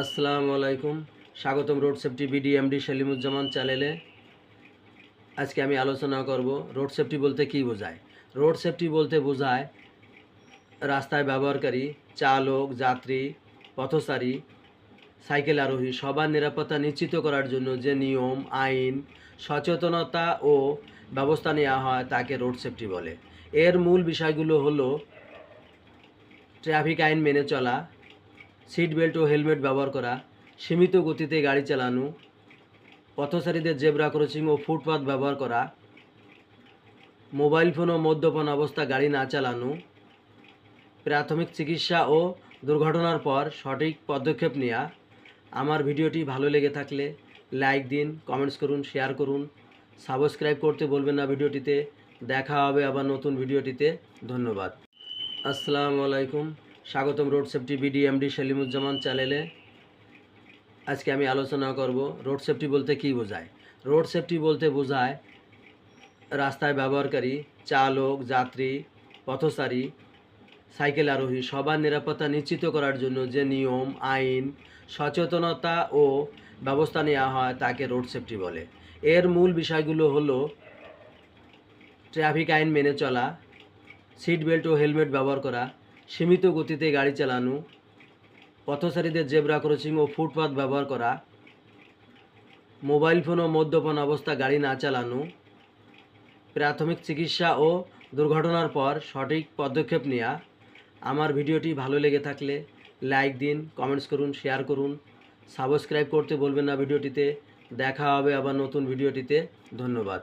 আসসালামু আলাইকুম। স্বাগতম road safety BD MD Selimuzzaman চ্যানেলে। আজকে আমি আলোচনা করব রোড সেফটি বলতে কী বোঝায়? রোড সেফটি বলতে বোঝায় রাস্তায় ব্যবহারকারী, চালক, যাত্রী, পথচারী, সাইকেল আরোহী সবার নিরাপত্তা নিশ্চিত করার জন্য যে নিয়ম, আইন, সচেতনতা ও ব্যবস্থা নেওয়া হয় তাকে রোড সেফটি বলে। এর মূল বিষয়গুলো হলো ট্রাফিক আইন মেনে চলা সিট বেল্ট ও হেলমেট ব্যবহার করা, সীমিত গতিতে গাড়ি চালানো, পথচারীদের জেব্রা ক্রসিং ও ফুটপাথ ব্যবহার করা, মোবাইল ফোন ও মদ্যপান অবস্থা গাড়ি না চালানো, প্রাথমিক চিকিৎসা ও দুর্ঘটনার পর সঠিক পদক্ষেপ নেওয়া আমার ভিডিওটি ভালো লেগে থাকলে লাইক দিন, কমেন্টস করুন, শেয়ার করুন। সাবস্ক্রাইব করতে বলবেন না ভিডিওটিতে। দেখা হবে আবার নতুন ভিডিওটিতে। ধন্যবাদ। আসসালামু আলাইকুম। স্বাগতম road safety BD, MD Selimuzzaman চ্যানেলে। আজকে আমি আলোচনা করব রোড সেফটি বলতে কী বোঝায়? রোড সেফটি বলতে বোঝায় রাস্তায় ব্যবহারকারী, চালক, যাত্রী, পথচারী, সাইকেল আরোহী সবার নিরাপত্তা নিশ্চিত করার জন্য যে নিয়ম, আইন, সচেতনতা ও ব্যবস্থা নেওয়া হয় তাকে রোড সেফটি বলে। এর মূল বিষয়গুলো হলো ট্রাফিক আইন মেনে চলা সিট বেল্ট ও হেলমেট ব্যবহার করা সীমিত গতিতে গাড়ি চালানো, পথচারীদের জেব্রা ক্রসিং ও ফুটপাথ ব্যবহার করা, মোবাইল ফোন ও মদ্যপান অবস্থা গাড়ি না চালানো, প্রাথমিক চিকিৎসা ও দুর্ঘটনার পর সঠিক পদক্ষেপ নেওয়া আমার ভিডিওটি ভালো লেগে থাকলে লাইক দিন, কমেন্টস করুন, শেয়ার করুন। সাবস্ক্রাইব করতে বলবেন না ভিডিওটিতে। দেখা হবে আবার নতুন ভিডিওটিতে। ধন্যবাদ।